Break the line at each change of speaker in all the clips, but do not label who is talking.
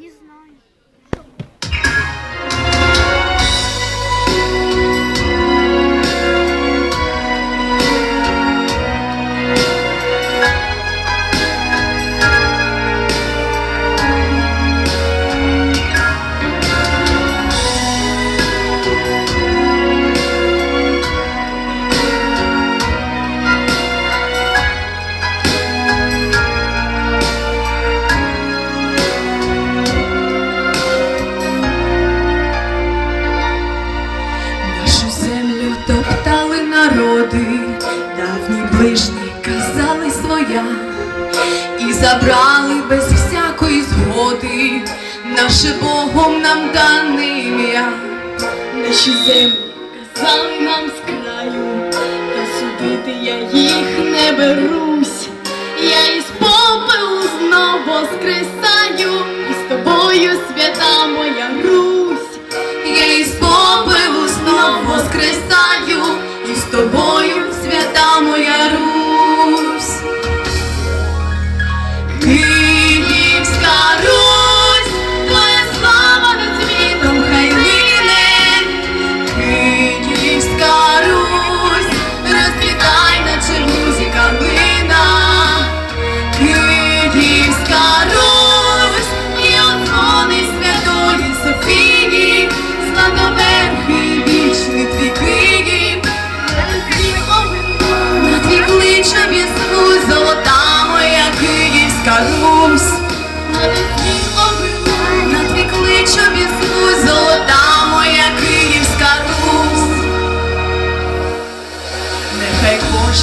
Не знаю.
Народи, давні ближні казали своя, і забрали без всякої згоди наше Богом нам дане ім'я.
Наші землі казали нам з краю, та судити я їх не берусь.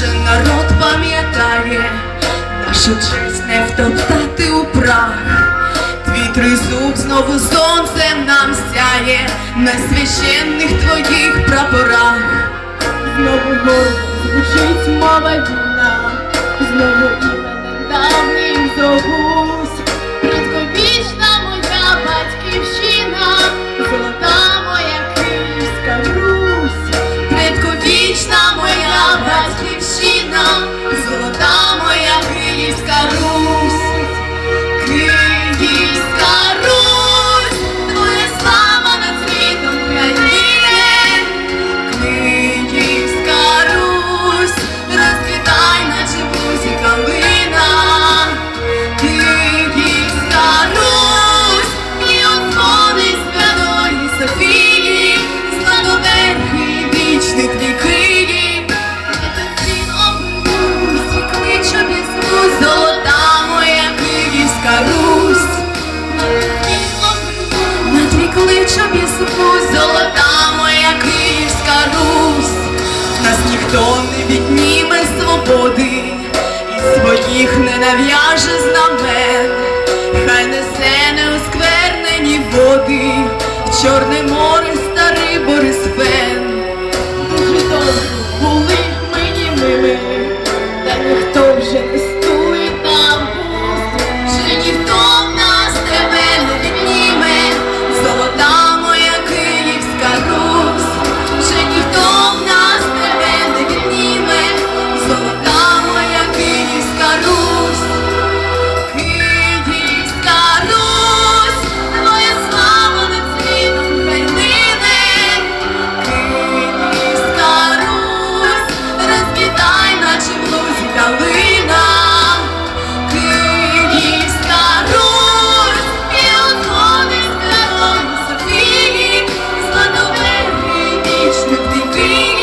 Кожен народ пам'ятає, нашу честь не втоптати у прах. Твій тризуб знову сонцем нам сяє на священних твоїх прапорах.
Знову звучить мова вільна, знову іменем
їх не нав'яже знамен, хай несе неосквернені води в Чорне море старий Борисфен. be